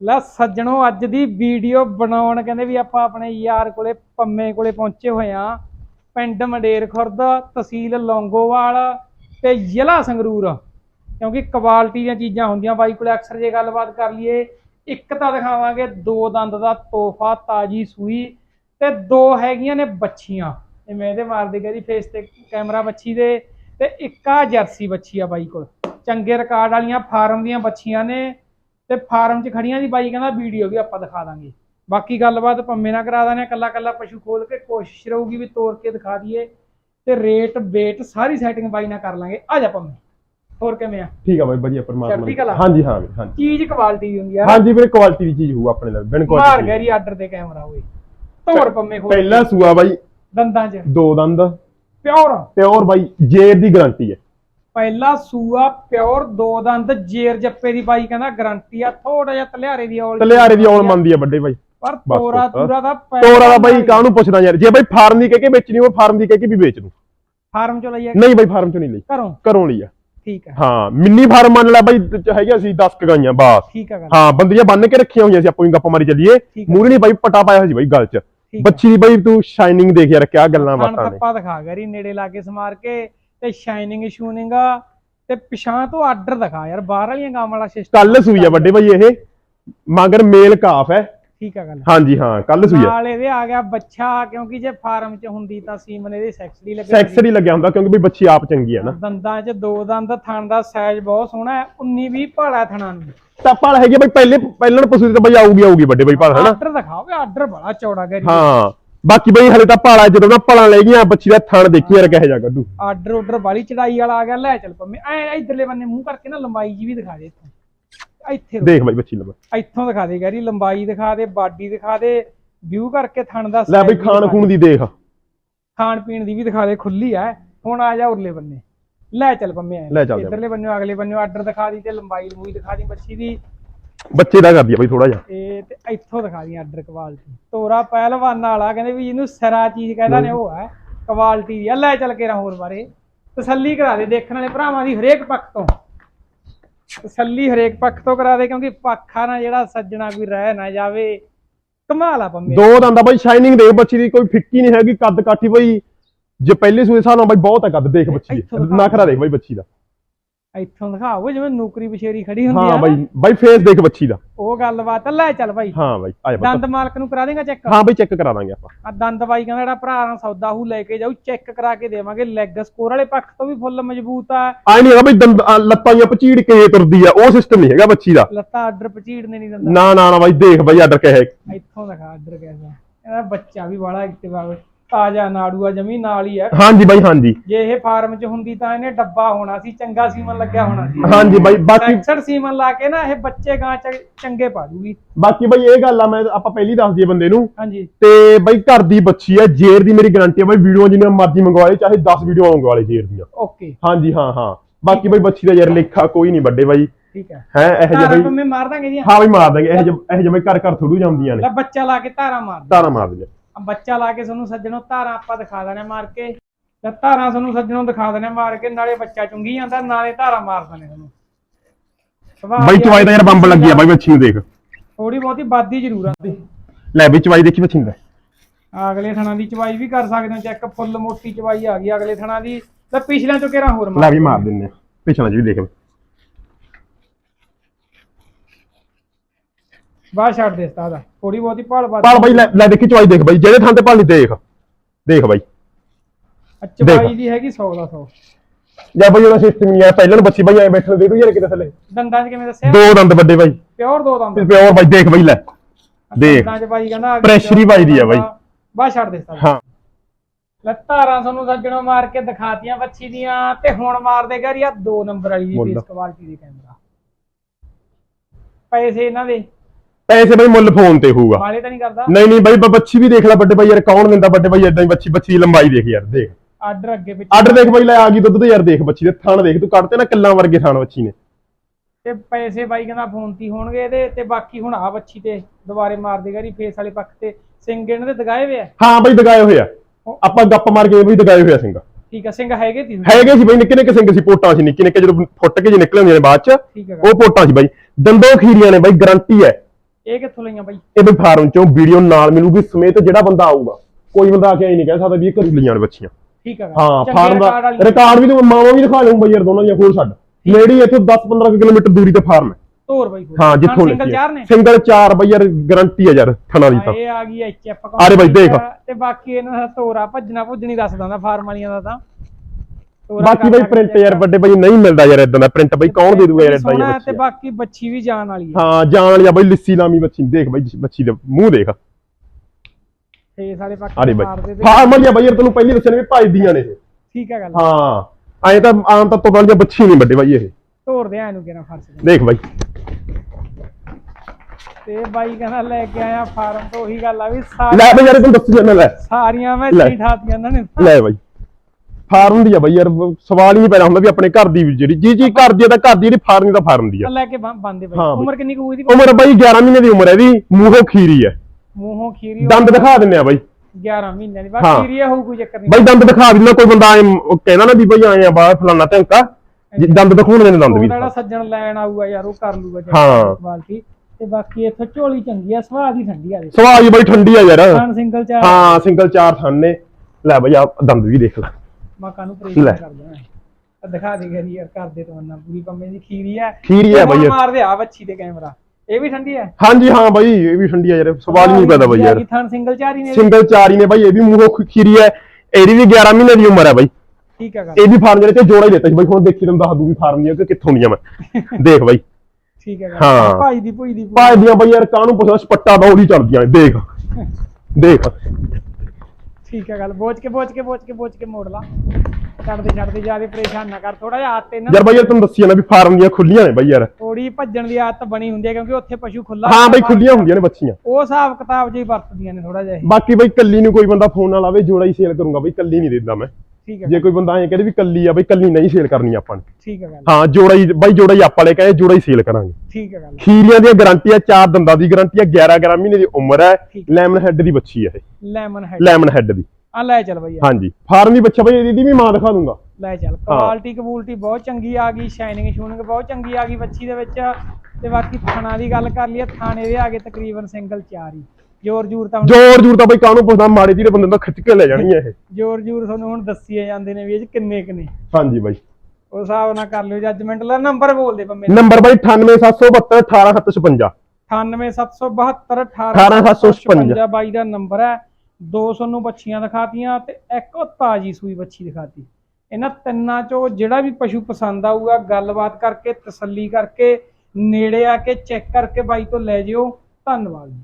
ਲੈ ਸੱਜਣੋ, ਅੱਜ ਦੀ ਵੀਡੀਓ ਬਣਾਉਣ ਕਹਿੰਦੇ ਵੀ ਆਪਾਂ ਆਪਣੇ ਯਾਰ ਕੋਲੇ, ਪੰਮੇ ਕੋਲੇ ਪਹੁੰਚੇ ਹੋਏ ਆ ਪਿੰਡ ਮੰਡੇਰ ਖੁਰਦ, ਤਹਿਸੀਲ ਲੌਂਗੋਵਾਲ ਤੇ ਜ਼ਿਲ੍ਹਾ ਸੰਗਰੂਰ। ਕਿਉਂਕਿ ਕੁਆਲਿਟੀ ਦੀਆਂ ਚੀਜ਼ਾਂ ਹੁੰਦੀਆਂ, ਬਾਈ ਕੋਲੇ ਅਕਸਰ ਜੇ ਗੱਲਬਾਤ ਕਰ ਲਈਏ, ਇੱਕ ਤਾਂ ਦਿਖਾਵਾਂਗੇ, ਦੋ ਦੰਦ ਦਾ ਤੋਹਫਾ, ਤਾਜੀ ਸੂਈ ਤੇ ਦੋ ਹੈਗੀਆਂ ਨੇ ਬੱਚੀਆਂ ਇਹ ਮੈਂ ਇਹਦੇ ਮਾਰਦੀ ਕਰੀ ਫੇਸ ਤੇ ਕੈਮਰਾ ਬੱਚੀ ਦੇ ਤੇ ਇੱਕ ਆ ਜਰਸੀ ਬੱਚੀ ਆ ਬਾਈ ਕੋਲ। ਚੰਗੇ ਰਿਕਾਰਡ ਵਾਲੀਆਂ ਫਾਰਮ ਦੀਆਂ ਬੱਚੀਆਂ ਨੇ। ਤੇ ਫਾਰਮ 'ਚ ਖੜੀਆਂ ਦੀ ਬਾਈ ਕਹਿੰਦਾ ਵੀਡੀਓ ਵੀ ਆਪਾਂ ਦਿਖਾ ਦਾਂਗੇ। ਬਾਕੀ ਗੱਲਬਾਤ ਪੰਮੇ ਨਾਲ ਕਰਾ ਦਾਂਗੇ ਕੱਲਾ ਕੱਲਾ ਪਸ਼ੂ ਖੋਲ ਕੇ ਕੋਸ਼ਿਸ਼ ਰਹੂਗੀ ਵੀ ਤੋੜ ਕੇ ਦਿਖਾ ਦਈਏ। ਤੇ ਰੇਟ ਵੇਟ ਸਾਰੀ ਸੈਟਿੰਗ ਬਾਈ ਨਾਲ ਕਰ ਲਾਂਗੇ। ਆ ਜਾ ਪੰਮੇ ਹੋਰ ਕਿਵੇਂ ਆ? ਠੀਕ ਆ ਬਾਈ ਵਧੀਆ ਪਰਮਾਤਮਾ। ਹਾਂਜੀ ਹਾਂ ਹਾਂਜੀ। ਚੀਜ਼ ਕੁਆਲਿਟੀ ਦੀ ਹੁੰਦੀ ਆ ਹਾਂਜੀ ਵੀਰੇ ਕੁਆਲਿਟੀ ਦੀ ਚੀਜ਼ ਹੋਊ ਆਪਣੇ ਨਾਲ ਬਿਨ ਮਾਰ ਕੁਆਲਿਟੀ ਗੈਰੀ ਆਰਡਰ ਤੇ ਕੈਮਰਾ ਹੋਏ ਤੋੜ ਪੰਮੇ ਖੋਲ ਪਹਿਲਾ ਸੂਆ ਬਾਈ ਦੰਦਾਂ 'ਚ। ਦੋ ਦੰਦ। ਪਿਓਰ। ਪਿਓਰ ਬਾਈ ਜੇਰ ਦੀ ਗਾਰੰਟੀ ਹੈ। ਪਹਿਲਾ ਸੂਆ ਪਿਓਰ ਦੋ ਦੰਦ ਜੇਰ ਜੱਪੇ ਦੀ ਬਾਈ ਕਹਿੰਦਾ ਗਾਰੰਟੀ ਆ ਥੋੜਾ ਜਿਹਾ ਤਲਿਆਰੇ ਦੀ ਔਲ ਤਲਿਆਰੇ ਦੀ ਔਲ ਮੰਦੀ ਆ ਵੱਡੇ ਬਾਈ। ਪਰ ਤੋਰਾ। ਤੂਰਾ ਦਾ ਤੋਰਾ ਦਾ ਬਾਈ ਕਾਹਨੂੰ ਪੁੱਛਦਾ ਯਾਰ? ਜੇ ਬਾਈ ਫਾਰਮ ਦੀ ਕਹਿ ਕੇ ਵੇਚਣੀ ਉਹ ਫਾਰਮ ਦੀ ਕਹਿ ਕੇ ਵੀ ਵੇਚ ਦੂੰ। ਫਾਰਮ ਚੋਂ ਲਈਏ ਨਹੀਂ ਬਾਈ ਫਾਰਮ ਚੋਂ ਨਹੀਂ ਲਈ। ਘਰੋਂ? ਘਰੋਂ ਲਈ ਆ। ਠੀਕ ਹੈ ਹਾਂ ਮਿੰਨੀ ਫਾਰਮ ਮੰਨ ਲੈ ਬਾਈ ਤੇ ਹੈਗੀਆਂ ਸੀ 10 ਗਾਈਆਂ ਬਾਸ। ਠੀਕ ਗੱਲ। ਹਾਂ ਬੰਦੀਆਂ ਬੰਨ ਕੇ ਰੱਖੀਆਂ ਹੋਈਆਂ ਸੀ ਆਪਾਂ ਵੀ ਗੱਪ ਮਾਰੀ ਚੱਲੀਏ। ਮੂਰੇ ਨਹੀਂ ਬਾਈ ਪਟਾ ਪਾਇਆ ਸੀ ਬਾਈ ਗਲ 'ਚ। ਬੱਚੀ ਦੀ ਬਾਈ ਤੂੰ ਸ਼ਾਈਨਿੰਗ ਦੇਖ ਯਾਰ ਕਿਆ ਗੱਲਾਂ ਬਾਤਾਂ ਨੇ। ਥੱਪਾ ਦਿਖਾ ਗਰੀ ਨੇੜੇ ਲਾ ਕੇ ਸਮਾਰ ਕੇ। ਤੇ ਸ਼ਾਈਨਿੰਗ ਸ਼ੂਨਿੰਗ ਤੇ ਪਿਛਾਂ ਤੋਂ ਆਰਡਰ ਦਿਖਾ ਯਾਰ ਬਾਹਰ ਵਾਲੀਆਂ ਗਾਂ ਵਾਲਾ ਸਿਸਟਮ ਕੱਲ ਸੂਈ ਆ ਵੱਡੇ ਬਾਈ ਇਹ ਮਗਰ ਮੇਲ ਕਾਫ ਹੈ। ਠੀਕ ਹੈ ਗੱਲ। ਹਾਂਜੀ ਹਾਂ ਕੱਲ ਸੂਈ ਆ। ਨਾਲ ਇਹਦੇ ਆ ਗਿਆ ਬੱਚਾ ਕਿਉਂਕਿ ਜੇ ਫਾਰਮ 'ਚ ਹੁੰਦੀ ਤਾਂ ਸੀਮਨ ਇਹਦੇ ਸੈਕਸ ਦੀ ਲੱਗੇ ਸੈਕਸ ਦੀ ਲੱਗਿਆ ਹੁੰਦਾ ਕਿਉਂਕਿ ਬਈ ਬੱਚੀ ਆਪ ਚੰਗੀ ਆ ਨਾ। ਦੰਦਾਂ 'ਚ ਦੋ ਦੰਦ ਥਣ ਦਾ ਸਾਈਜ਼ ਬਹੁਤ ਸੋਹਣਾ ਹੈ 19 20 ਭਾੜਾ ਥਣਾਂ ਨੂੰ। ਤਾਂ ਪਾਲ ਹੈਗੀ ਆ ਬਈ ਪਹਿਲੇ ਪਹਿਲਣ ਪਸ਼ੂ ਦੀ ਤਾਂ ਬਈ ਆਊਗੀ ਆਊਗੀ ਵੱਡੇ ਬਈ ਪਾਲ ਹਨਾ ਆਰਡਰ ਦਿਖਾਓਗੇ ਆਰਡਰ ਬੜਾ ਚੌੜਾ ਗਰੀ ਹਾਂ। ਬਾਕੀ ਬਈ ਹਲੇ ਤਾਂ ਪਾਲਾ ਜਦੋਂ ਨਾ ਪਾਲਾਂ ਲੈ ਗਈਆਂ ਬੱਚੀ ਦਾ ਥਣ ਦੇਖੀ ਯਾਰ ਕਿਹੋ ਜਿਹਾ ਕੱਢੂ। ਆਰਡਰ ਆਰਡਰ ਵਾਲੀ ਚੜਾਈ ਵਾਲਾ ਆ ਗਿਆ ਲੈ ਚੱਲ ਪੰਮੇ। ਐ ਇਧਰਲੇ ਬੰਨੇ ਮੂੰਹ ਕਰਕੇ ਨਾ ਲੰਬਾਈ ਜੀ ਵੀ ਦਿਖਾ ਦੇ ਇੱਥੋਂ। ਇੱਥੇ। ਦੇਖ ਬਈ ਬੱਚੀ ਲੰਮਾ ਇੱਥੋਂ ਦਿਖਾ ਦੇ ਗੈਰੀ ਲੰਬਾਈ ਦਿਖਾ ਦੇ ਬਾਡੀ ਦਿਖਾ ਦੇ ਵਿਊ ਕਰਕੇ ਥਣ ਦਾ ਲੈ ਬਈ ਖਾਣ ਖੂਣ ਦੇ। ਦੇਖ। ਖਾਣ ਪੀਣ ਦੀ ਵੀ ਦਿਖਾ ਦੇ ਖੁੱਲੀ ਐ ਹੁਣ ਆ ਜਾ ਉਰਲੇ ਬੰਨੇ। ਲੈ ਚੱਲ ਪੰਮੇ ਲੈ ਚੱਲ ਜਾ। ਇਧਰਲੇ ਬੰਨੇ ਅਗਲੇ ਬੰਨੇ ਆਰਡਰ ਦਿਖਾ ਦੀ ਤੇ ਲੰਬਾਈ ਲੰਬੂਈ ਦਿਖਾ ਦੀ ਬੱਚੀ ਦੀ। ਬੱਚੇ ਦਾ ਕਰਦੀ ਆ ਬਈ ਥੋੜਾ ਜਿਹਾ। ਇੱਥੋਂ ਦਿਖਾ ਦੀ ਆਰਡਰ ਕੁਆਲਿਟੀ ਤੋਰਾ ਪਹਿਲਵਾਨ ਵਾਲਾ ਕਹਿੰਦੇ ਵੀ ਜਿਹਨੂੰ ਸਰਾ ਚੀਜ਼ ਕਹਿੰਦਾ ਨੇ ਉਹ ਹੈ ਕੁਆਲਿਟੀ ਦੀ ਆ। ਲੈ ਚੱਲ ਕੇ ਰਾਂ ਹੋਰ ਬਾਰੇ। ਤਸੱਲੀ ਕਰਾ ਦੇ ਦੇਖਣ ਵਾਲੇ ਭਰਾਵਾਂ ਦੀ ਹਰੇਕ ਪੱਖ ਤੋਂ। ਤਸੱਲੀ ਹਰੇਕ ਪੱਖ ਤੋਂ ਕਰਾ ਦੇ ਕਿਉਂਕਿ ਪੱਖਾ ਨਾ ਜਿਹੜਾ ਸੱਜਣਾ ਕੋਈ ਰਹਿ ਨਾ ਜਾਵੇ ਕਮਾਲ ਆ ਪੰਮੇ। ਦੋ ਦੰਦਾ ਬਈ ਸ਼ਾਈਨਿੰਗ ਦੇਖ ਬੱਚੀ ਦੀ ਕੋਈ ਫਿੱਕੀ ਨਹੀਂ ਹੈਗੀ ਕੱਦ ਕਾਠੀ ਬਈ। ਜੇ ਪਹਿਲੇ ਸੂਏ ਹਿਸਾਬ ਨਾਲ ਬਈ ਬਹੁਤ ਆ ਕੱਦ ਦੇਖ ਬੱਚੀ ਦੀ। ਦਿਖਾ। ਨਖਰਾ ਦੇਖ ਬਈ ਬੱਚੀ ਦਾ। ਇੱਥੋਂ ਦਿਖਾਓ ਜਿਵੇਂ ਨੌਕਰੀ ਬਸ਼ੇਰੀ ਖੜੀ ਹੁੰਦੀ ਹਾਂ ਆ ਬਈ ਬਾਈ ਫੇਸ ਦੇਖ ਬੱਚੀ ਦਾ। ਉਹ ਗੱਲਬਾਤ ਆ, ਲੈ ਚੱਲ ਬਾਈ। ਹਾਂ ਬਾਈ ਆ ਜਾ ਦੰਦ ਬੱਚਾ। ਮਾਲਕ ਨੂੰ ਕਰਾ ਦੇਗਾ ਚੈੱਕ ਹਾਂ ਬਈ ਚੈੱਕ ਕਰਾ ਦਾਂਗੇ ਆਪਾਂ। ਆ ਦੰਦ ਬਾਈ ਕਹਿੰਦਾ ਜਿਹੜਾ ਭਰਾ ਨਾਲ ਸੌਦਾ ਹੂ ਲੈ ਕੇ ਜਾਊ ਚੈੱਕ ਕਰਾ ਕੇ ਦੇਵਾਂਗੇ। ਲੈਗ ਸਕੋਰ ਵਾਲੇ ਪੱਖ ਤੋਂ ਵੀ ਫੁੱਲ ਮਜ਼ਬੂਤ ਆ। ਆਈ ਨਹੀਂ ਹੈਗਾ ਬਈ ਦੰਦ ਆਹ ਲੱਤਾਂ ਜਾਂ ਪਚੀੜ ਕੇ ਤੁਰਦੀ ਆ ਉਹ ਸਿਸਟਮ ਨਹੀਂ ਹੈਗਾ ਬੱਚੀ ਦਾ। ਲੱਤਾਂ ਆਰਡਰ ਪਚੀੜਨੇ ਨਹੀਂ ਦਿੰਦਾ। ਨਾ ਨਾ ਨਾ ਬਾਈ ਦੇਖ ਬਾਈ ਆਰਡਰ ਕਹੇ। ਇੱਥੋਂ ਦਿਖਾ ਆਰਡਰ ਕਿਹਦਾ ਇਹਦਾ ਬੱਚਾ ਵੀ ਬੜਾ ਐਕਟਿਵ ਆ ਤਾਜ਼ਾ ਨਾੜੂਆ ਜਮੀ ਨਾਲ ਹੀ ਹੈ ਹਾਂਜੀ ਬਾਈ ਹਾਂਜੀ। ਜੇ ਇਹ ਫਾਰਮ 'ਚ ਹੁੰਦੀ ਤਾਂ ਇਹਨੇ ਡੱਬਾ ਹੋਣਾ ਸੀ ਚੰਗਾ ਸੀਮਨ ਲੱਗਿਆ ਹੋਣਾ ਸੀ। ਹਾਂਜੀ ਬਾਈ ਬਾਕੀ ਸੈਕਸਰ ਸੀਮਨ ਲਾ ਕੇ ਨਾ ਇਹ ਬੱਚੇ ਗਾਂ ਚੰਗੇ ਪਾ ਦੂਗੀ। ਬਾਕੀ ਬਾਈ ਇਹ ਗੱਲ ਆ ਮੈਂ ਆਪਾਂ ਪਹਿਲੀ ਦੱਸ ਦਈਏ ਬੰਦੇ ਨੂੰ। ਹਾਂਜੀ। ਤੇ ਬਾਈ ਘਰ ਦੀ ਬੱਚੀ ਆ ਜੇਰ ਦੀ ਮੇਰੀ ਗਾਰੰਟੀ ਆ ਬਾਈ ਵੀਡੀਓ ਜਿੰਨੀਆਂ ਮਰਜ਼ੀ ਮੰਗਵਾ ਲਈ ਚਾਹੇ 10 ਵੀਡੀਓ ਮੰਗਵਾ ਲਈ ਜੇਰ ਦੀਆਂ। ਓਕੇ ਹਾਂਜੀ ਹਾਂ ਹਾਂ। ਬਾਕੀ ਬਾਈ ਬੱਚੀ ਦਾ ਯਾਰ ਲੇਖਾ ਕੋਈ ਨਹੀਂ ਵੱਡੇ ਬਾਈ। ਠੀਕ ਹੈ ਹੈ ਇਹ ਜਿਹੇ ਧਾਰਾਂ ਬਾਈ ਪੰਮੇ ਮਾਰ ਦਾਂਗੇ ਜੀ। ਹਾਂ ਬਾਈ ਮਾਰ ਦਾਂਗੇ। ਇਹ ਜਿਹੇ ਇਹ ਜਿਹੇ ਘਰ ਘਰ ਥੋੜੂ ਜਾਂਦੀਆਂ ਨੇ। ਲੈ ਬੱਚਾ ਲਾ ਕੇ ਧਾਰਾਂ ਮਾਰ। ਤਾਰਾ ਮਾਰ ਦਿੰਦੇ ਆ। ਬੱਚਾ ਲਾ ਕੇ ਤੁਹਾਨੂੰ ਸੱਜਣੋਂ ਧਾਰਾਂ ਆਪਾਂ ਦਿਖਾ ਦੇਣੇ ਮਾਰ ਕੇ। ਤੇ ਧਾਰਾਂ ਤੁਹਾਨੂੰ ਸੱਜਣੋਂ ਦਿਖਾ ਦੇਣੇ ਮਾਰ ਕੇ ਨਾਲੇ ਬੱਚਾ ਚੁੰਗੀ ਜਾਂਦਾ ਨਾਲੇ ਧਾਰਾਂ ਮਾਰ ਦੇਣੇ ਤੁਹਾਨੂੰ। ਬਾਈ ਚਵਾਈ ਤਾਂ ਯਾਰ ਬੰਬ ਲੱਗੀ ਆ ਬਾਈ ਬੱਚੀ ਨੂੰ ਦੇਖ। ਥੋੜੀ ਬਹੁਤੀ ਬਾਦੀ ਜ਼ਰੂਰ ਆ। ਲੈ ਬਈ ਚਵਾਈ ਦੇਖੀ ਬੱਚੀ ਦਾ ਅਗਲੇ ਥਣਾ ਦੀ ਚਵਾਈ ਵੀ ਕਰ ਸਕਦੇ ਹੋ ਚੈੱਕ ਫੁੱਲ ਮੋਟੀ ਚਵਾਈ ਆ ਗਈ ਅਗਲੇ ਥਣਾ ਦੀ। ਤੇ ਪਿਛਲਿਆਂ ਚੋਂ ਕਿਹੜਾ ਹੋਰ ਲੈ ਵੀ ਮਾਰ ਦਿੰਨੇ ਪਿਛਲਾ ਜੀ ਵੀ ਦੇਖ। ਬਾਹਰ ਛੱਡ ਦੇ ਸਤਾਦਾ ਥੋੜੀ ਬਹੁਤੀ ਭਾਲ ਬਾਦ ਪਾਲ ਬਾਈ ਲੈ ਲੈ ਦੇਖੀ ਚਵਾਈ ਦੇਖ ਬਾਈ ਜਿਹੜੇ ਥਾਂ ਤੇ ਭਾਲੀ ਦੇਖ ਦੇਖ ਬਾਈ। ਚਵਾਈ ਦੀ ਹੈਗੀ 100 ਦਾ 100 ਜਾਂ ਬਾਈ ਉਹਦਾ ਸਿਸਟਮ ਨਹੀਂ ਆ ਪਹਿਲਾਂ ਨੂੰ ਬੱਚੀ ਬਾਈ ਐ ਬੈਠਣ ਦੇ ਦੂ ਯਾਰ ਕਿਤੇ ਥੱਲੇ। ਦੰਦਾਂ 'ਚ ਕਿਵੇਂ ਦੱਸਿਆ? ਦੋ ਦੰਦ ਵੱਡੇ ਬਾਈ। ਪਿਓਰ ਦੋ ਦੰਦ। ਪਿਓਰ ਬਾਈ ਦੇਖ ਬਾਈ ਲੈ। ਦੇਖ ਦੰਦਾਂ 'ਚ ਬਾਈ ਕਹਿੰਦਾ ਪ੍ਰੈਸ਼ਰ ਵੱਜਦੀ ਆ ਬਾਈ। ਬਾਹਰ ਛੱਡ ਦੇ ਸਤਾਦਾ ਹਾਂ। ਲੈ ਧਾਰਾਂ ਤੁਹਾਨੂੰ ਸੱਜਣੋਂ ਮਾਰ ਕੇ ਦਿਖਾਤੀਆਂ ਬੱਚੀ ਦੀਆਂ ਤੇ ਹੁਣ ਮਾਰ ਦੇਗਾ ਰਿਆ 2 ਨੰਬਰ ਵਾਲੀ ਦੀ। ਫੇਸ ਕੁਆਲਿਟੀ ਦੀ ਕੈਮਰਾ ਪੈਸੇ ਇਹਨਾਂ ਦੇ। ਪੈਸੇ ਬਾਈ ਮੁੱਲ ਫੋਨ ਤੇ ਹੋਊਗਾ। ਵਾਲੇ ਤਾਂ ਨਹੀਂ ਕਰਦਾ? ਨਹੀਂ ਨਹੀਂ ਬਾਈ ਬ- ਬੱਚੀ ਵੀ ਦੇਖ ਲੈ ਵੱਡੇ ਬਾਈ ਯਾਰ ਕੌਣ ਦਿੰਦਾ ਵੱਡੇ ਬਾਈ ਏਦਾਂ ਹੀ ਬੱਚੀ ਬੱਚੀ ਦੀ ਲੰਬਾਈ ਦੇਖ ਯਾਰ ਦੇਖ। ਆਰਡਰ ਅੱਗੇ ਪਿੱਛੇ। ਆਰਡਰ ਦੇਖ ਬਾਈ ਲੈ ਆ ਗਈ ਦੁੱਧ ਤੇ ਯਾਰ ਦੇਖ ਬੱਚੀ ਦੇ ਥਣ ਦੇਖ ਤੂੰ ਕੱਢਤੇ ਨਾ ਕਿੱਲਾਂ ਵਰਗੇ ਥਣ ਬੱਚੀ ਨੇ। ਤੇ ਪੈਸੇ ਬਾਈ ਕਹਿੰਦਾ ਫੋਨ ਤੇ ਹੀ ਹੋਣਗੇ ਇਹਦੇ ਤੇ ਬਾਕੀ ਹੁਣ ਆ ਬੱਚੀ ਤੇ ਦੁਬਾਰੇ ਮਾਰ ਦੇਗਾ ਰੀ ਫੇਸ ਵਾਲੇ ਪੱਖ ਤੇ। ਸਿੰਘ ਇਹਨਾਂ ਦੇ ਦਗਾਏ ਹੋਏ ਆ? ਹਾਂ ਬਾਈ ਦਗਾਏ ਹੋਏ ਆ। ਆਪਾਂ ਗੱਪ ਮਾਰ ਕੇ ਬਈ ਦਗਾਏ ਹੋਏ ਆ ਸਿੰਘ। ਠੀਕ ਆ ਸਿੰਘ ਹੈਗੇ ਤੀ ਹੈਗੇ ਸੀ ਬਾਈ ਨਿੱਕੇ ਨਿੱਕੇ ਸਿੰਘ ਸੀ ਪੋਟਾਂ ਸੀ ਨਿੱਕੇ ਨਿੱਕੇ ਜਦੋਂ ਫੁੱਟ ਕੇ ਜੇ ਨਿਕਲ ਆਉਂਦੀਆਂ ਨੇ ਬਾਅਦ ਚ ਠੀਕ ਉਹ ਪੋਟਾਂ ਸੀ ਬਾਈ। ਦੰਦੋਂ ਖੀਰੀਆਂ ਨੇ ਬਾਈ ਗਾਰੰਟੀ ਹੈ। ਇਹ ਕਿੱਥੋਂ ਲਈਆਂ ਬਾਈ? ਇਹ ਵੀ ਫਾਰਮ ਚੋਂ ਵੀਡੀਓ ਨਾਲ ਮਿਲੂਗੀ ਸਮੇਤ ਜਿਹੜਾ ਬੰਦਾ ਆਊਗਾ। ਕੋਈ ਬੰਦਾ ਆ ਕੇ ਐ ਨਹੀਂ ਕਹਿ ਸਕਦਾ ਵੀ ਇਹ ਘਰੋਂ ਲਈਆਂ ਨੇ ਬੱਚੀਆਂ। ਠੀਕ ਹੈ ਹਾਂ ਫਾਰਮ ਦਾ ਰਿਕਾਰਡ ਵੀ ਤੇ ਮਾਵਾ ਵੀ ਦਿਖਾ ਲਊਂ ਬਈ ਯਾਰ ਦੋਨਾਂ ਦੀਆਂ ਹੋਰ ਛੱਡ। ਨੇੜੇ ਇੱਥੋਂ 10-15 ਕਿਲੋਮੀਟਰ ਦੂਰੀ ਤੇ ਫਾਰਮ ਹੈ। ਤੋਰ ਬਾਈ ਹਾਂ ਜਿੱਥੋਂ ਸਿੰਗਲ ਚਾਰ ਨੇ? ਸਿੰਗਲ 4 ਬਈ ਯਾਰ ਗਾਰੰਟੀ ਹੈ ਯਾਰ ਥਣਾ ਦੀ ਤਾਂ। ਇਹ ਆ ਗਈ ਐਚਐਫ ਅਰੇ ਬਾਈ ਦੇਖ। ਤੇ ਬਾਕੀ ਇਹਨਾਂ ਦਾ ਤੋਰਾ ਭੱਜਣਾ ਭੁੱਜਣੀ ਦੱਸ ਦਿੰਦਾ ਫਾਰਮ ਵਾਲੀਆਂ ਦਾ ਤਾਂ। ਬਾਕੀ ਬਈ ਪ੍ਰਿੰਟ ਯਾਰ ਵੱਡੇ ਬਈ ਨਹੀਂ ਮਿਲਦਾ ਯਾਰ ਇਦਾਂ ਦਾ ਪ੍ਰਿੰਟ ਬਈ ਕੌਣ ਦੇ ਦੂਗਾ ਯਾਰ ਇਦਾਂ ਦੀ ਹੈ ਤੇ ਬੱਚੀ ਬਾਕੀ ਬੱਚੀ ਵੀ ਜਾਣ ਵਾਲੀ ਹੈ। ਹਾਂ ਜਾਣ ਲਿਆ ਬਈ ਲਿੱਸੀ ਲਾਮੀ ਬੱਚੀ ਦੇਖ ਬਈ ਬੱਚੀ ਦਾ ਮੂੰਹ ਦੇਖ। ਤੇ ਸਾਰੇ ਪੱਕ ਮਾਰਦੇ ਤੇ ਫਾਰਮ ਵਾਲੀਆਂ ਬਈ। ਯਾਰ ਤੈਨੂੰ ਪਹਿਲੀ ਦੱਸਿਆ ਨੇ ਵੀ ਭਜਦੀਆਂ ਨੇ ਇਹ। ਠੀਕ ਹੈ ਗੱਲ। ਹਾਂ ਐਂ ਤਾਂ ਆਮ ਤੱਤੋਂ ਵਾਲੀਆਂ ਬੱਚੀ ਨਹੀਂ ਵੱਡੇ ਬਾਈ ਇਹ। ਤੋਰਦੇ ਆ ਇਹਨੂੰ ਕਿਹਨਾਂ ਫਰਸ ਦੇਖ ਬਾਈ। ਤੇ ਬਾਈ ਕਹਿੰਦਾ ਲੈ ਕੇ ਆਇਆ ਫਾਰਮ ਤੋਂ ਉਹੀ ਗੱਲ ਆ ਵੀ ਲੈ ਸਾਰੀਆਂ ਬਈ ਯਾਰ ਤੈਨੂੰ ਦੱਸੀ ਜਾਂਦਾ ਲੈ। ਸਾਰੀਆਂ ਮੈਂ ਲੈ। ਠਾਤੀਆਂ ਇਹਨਾਂ ਨੇ। ਲੈ ਬਾਈ। ਫਾਰਮ ਦੀ ਆ ਬਾਈ ਯਾਰ ਸਵਾਲ ਹੀ ਨਹੀਂ ਪੈਦਾ ਹੁੰਦਾ ਵੀ ਆਪਣੇ ਘਰ ਦੀ ਜਿਹੜੀ ਜੀ ਜੀ ਘਰ ਦੀ ਆ ਤਾਂ ਘਰ ਦੀ ਜਿਹੜੀ ਫਾਰਮ ਦੀ ਤਾਂ ਫਾਰਮ ਦੀ ਆ। ਲੈ ਕੇ ਬੰਦੇ ਬਾਈ। ਹਾਂ ਬਾਈ। ਉਮਰ ਕਿੰਨੀ ਕੁ ਹੋਈ ਦੀ ਉਮਰ ਬਾਈ 11 ਮਹੀਨੇ ਦੀ ਉਮਰ ਹੈ ਇਹਦੀ। ਮੂੰਹੋਂ ਖੀਰੀ ਹੈ ਮੂੰਹੋਂ ਖੀਰੀ ਦੰਦ ਦਿਖਾ ਦਿੰਨੇ ਆ ਬਾਈ। 11 ਮਹੀਨਿਆਂ ਦੀ। ਹਾਂ। ਬਾਕੀ ਖੀਰੀ ਹੋਊ ਕੋਈ ਚੱਕਰ ਨਹੀਂ ਬਾਈ ਦੰਦ ਦਿਖਾ ਦਿੰਦਾ ਕੋਈ ਬੰਦਾ ਐਂ ਕਹਿੰਦਾ ਨਾ ਵੀ ਬਾਈ ਆਏ ਆ ਬਾਹਰ ਫਲਾਨਾ ਧੰਕਾ ਜੇ ਦੰਦ ਦਿਖਾਉਣ ਦੇ ਨੇ ਦੰਦ ਵੀ। ਜਿਹੜਾ ਸੱਜਣ ਲੈਣ ਆਊਗਾ ਯਾਰ ਉਹ ਕਰ ਲੂਗਾ check ਹਾਂ। ਕੁਆਲਿਟੀ ਤੇ ਬਾਕੀ ਇੱਥੋਂ ਝੋਲੀ ਚੰਗੀ ਆ ਸਵਾਦ ਹੀ ਠੰਡੀ ਆ ਦੇ ਸਵਾਲ ਹੀ ਬਾਈ ਠੰਡੀ ਆ ਯਾਰ। ਸਿੰਗਲ ਚਾਰ। ਹਾਂ ਸਿੰਗਲ ਚਾਰ ਥਣ ਨੇ। ਲੈ ਬਾਈ ਆ ਦੰਦ ਵੀ ਦੇਖ ਲੈ। ਮਕਾਂ ਨੂੰ ਲੈ। ਕਰ ਦੇਣਾ ਆ ਦਿਖਾ ਦੇ ਗਰੀ ਯਾਰ ਕਰਦੇ ਤੋਂ ਨਾ ਪੂਰੀ ਪੰਮੇ ਦੀ ਖੀਰੀ ਆ ਖੀਰੀ ਆ ਬਾਈ। ਮਾਰ ਦੇ ਆ ਬੱਚੀ ਤੇ ਕੈਮਰਾ। ਇਹ ਵੀ ਠੰਡੀ ਹੈ? ਹਾਂਜੀ ਹਾਂ ਬਾਈ ਇਹ ਵੀ ਠੰਡੀ ਆ ਯਾਰ ਸਵਾਲ ਹੀ ਨਹੀਂ ਪੈਦਾ ਬਾਈ ਯਾਰ। ਥਣ ਸਿੰਗਲ ਚਾਰ ਹੀ ਨੇ। ਸਿੰਗਲ ਚਾਰ ਹੀ ਨੇ ਬਾਈ ਇਹ ਵੀ ਮੂੰਹੋਂ ਖ- ਖੀਰੀ ਹੈ। ਇਹਦੀ ਵੀ 11 ਮਹੀਨੇ ਦੀ ਉਮਰ ਹੈ ਬਾਈ। ਠੀਕ ਹੈ ਗੱਲ। ਇਹ ਵੀ ਫਾਰਮ ਜਿਹੜੇ ਤੇ ਜੋੜਾ ਹੀ ਦਿੱਤਾ ਸੀ ਬਾਈ ਹੁਣ ਦੇਖੀ ਤੁਹਾਨੂੰ ਦੱਸ ਦੂਗੀ ਫਾਰਮ ਦੀ ਕਿ ਕਿੱਥੋਂ ਦੀਆਂ ਮੈਂ। ਦੇਖ ਬਾਈ। ਠੀਕ ਹੈ ਗੱਲ। ਹਾਂ। ਭਾਈ ਦੀ ਭੂਈ ਦੀ ਭੂਈ। ਦੀਆਂ ਬਾਈ ਯਾਰ ਕਾਹਨੂੰ ਪੁੱਛਣਾ ਸਪੱਟਾ ਦਾ ਉਹਦੀ ਚੜਦੀਆਂ ਨੇ ਦੇਖ। ਦੇਖ। ਠੀਕ ਹੈ ਗੱਲ ਬੋਝ ਕੇ ਬੋਝ ਕੇ ਬੋਝ ਕੇ ਬੋਝ ਕੇ ਮੋੜ ਲਾ। ਛੱਡਦੇ ਛੱਡਦੇ ਜ਼ਿਆਦਾ ਪਰੇਸ਼ਾਨ ਨਾ ਕਰ ਥੋੜਾ ਜਿਹਾ ਹੱਥ ਇਹਨਾਂ ਯਾਰ ਬਾਈ ਯਾਰ ਤੁਹਾਨੂੰ ਦੱਸੀ ਨਾ ਵੀ ਫਾਰਮ ਦੀਆਂ ਖੁੱਲੀਆਂ ਨੇ ਬਾਈ ਯਾਰ। ਥੋੜੀ ਭੱਜਣ ਦੀ ਆਦਤ ਬਣੀ ਹੁੰਦੀ ਹੈ ਕਿਉਂਕਿ ਉੱਥੇ ਪਸ਼ੂ ਖੁੱਲਾ ਹਾਂ ਬਾਈ ਖੁੱਲੀਆਂ ਹੁੰਦੀਆਂ ਨੇ ਬੱਚੀਆਂ। ਉਹ ਹਿਸਾਬ ਕਿਤਾਬ ਜਿਹੀ ਵਰਤਦੀਆਂ ਨੇ ਥੋੜਾ ਜਿਹਾ ਇਹ। ਬਾਕੀ ਬਾਈ ਕੱਲੀ ਨੂੰ ਕੋਈ ਬੰਦਾ ਫੋਨ ਨਾਲ ਆਵੇ ਜੋੜਾ ਹੀ ਸੇਲ ਕਰੂੰਗਾ ਬਾਈ ਕੱਲੀ ਨਹੀਂ ਦਿੰਦਾ ਮੈਂ। ਠੀਕ ਹੈ ਜੇ ਕੋਈ ਬੰਦਾ ਐਂ ਕਹਦੇ ਵੀ ਕੱਲੀ ਆ ਬਾਈ ਕੱਲੀ ਨਹੀਂ ਸੇਲ ਕਰਨੀ ਆਪਾਂ। ਨੇ ਠੀਕ ਹੈ ਗੱਲ। ਹਾਂ ਜੋੜਾ ਹੀ ਬਾਈ ਜੋੜਾ ਹੀ ਆਪਾਂ ਲੈ ਕੇ ਆਏ ਜੋੜਾ ਹੀ ਸੇਲ ਕਰਾਂਗੇ। ਠੀਕ ਹੈ ਗੱਲ। ਖੀਰੀਆਂ ਦੀਆਂ ਗਾਰੰਟੀ ਆ ਚਾਰ ਦੰਦਾਂ ਦੀ ਗਾਰੰਟੀ ਆ 11 11 ਮਹੀਨੇ ਦੀ ਉਮਰ ਹੈ। ਲੈਮਨ ਹੈਡ ਦੀ ਬੱਚੀ ਹੈ ਇਹ। ਲੈਮਨ ਹੈ ਲੈਮਨ ਹੈਡ ਦੀ। ਆ ਲੈ ਚੱਲ ਬਈ ਹਾਂਜੀ। ਫਾਰਮ ਦੀ ਬੱਚਾ ਬਾਈ ਇਹਦੀ ਵੀ ਮਾਂ ਦਿਖਾ ਦੂੰਗਾ। ਲੈ ਚੱਲ। ਕੁਆਲਿਟੀ ਕਬੂਲਟੀ ਬਹੁਤ ਚੰਗੀ ਆ ਗਈ ਸ਼ਾਈਨਿੰਗ ਸ਼ੂਨਿੰਗ ਬਹੁਤ ਚੰਗੀ ਆ ਗਈ ਬੱਚੀ ਦੇ ਵਿੱਚ। ਤੇ ਬਾਕੀ ਥਣਾ ਦੀ ਗੱਲ ਕਰ ਲਈਏ ਥਾਣੇ ਦੇ ਆ ਗਏ ਤਕਰੀਬਨ ਸਿੰਗਲ ਚਾਰ ਹੀ। ਜੋਰ ਜੂਰ ਤਾਂ ਹੁਣ- ਜੋਰ ਜੂਰ ਤਾਂ ਬਾਈ ਕਾਹਨੂੰ ਪੁੱਛਦਾ? ਮਾੜੇ ਜਿਹੜੇ ਬੰਦੇ ਨੂੰ ਖਿੱਚ ਕੇ ਲੈ ਜਾਣੀ ਹੈ ਇਹ। ਜੋਰ ਜੂਰ ਤੁਹਾਨੂੰ ਹੁਣ ਦੱਸੀਏ ਜਾਂਦੇ ਨੇ ਵੀ ਇਹ 'ਚ ਕਿੰਨੇ ਕਿੰਨੇ ਹਾਂਜੀ ਬਾਈ। ਉਸ ਹਿਸਾਬ ਨਾਲ ਕਰ ਲਿਓ ਜੱਜਮੈਂਟ ਲੈ ਨੰਬਰ ਬੋਲ ਦੇ ਪੰਮੇ ਨੰਬਰ ਬਾਈ 98772 18756 98772 18756 ਬਾਈ ਦਾ ਨੰਬਰ ਹੈ। 200 ਨੂੰ ਬੱਚੀਆਂ ਦਿਖਾਤੀਆਂ ਤੇ ਇੱਕ ਤਾਜੀ ਸੂਈ ਬੱਚੀ ਦਿਖਾਤੀ। ਇਹਨਾਂ ਤਿੰਨਾਂ ਚੋਂ ਜਿਹੜਾ ਵੀ ਪਸ਼ੂ ਪਸੰਦ ਆਊਗਾ ਗੱਲਬਾਤ ਕਰਕੇ ਤਸੱਲੀ ਕਰਕੇ ਨੇੜੇ ਆ ਕੇ ਚੈੱਕ ਕਰਕੇ ਬਾਈ ਤੋਂ ਲੈ ਜਿਓ। ਧੰਨਵਾਦ ਜੀ।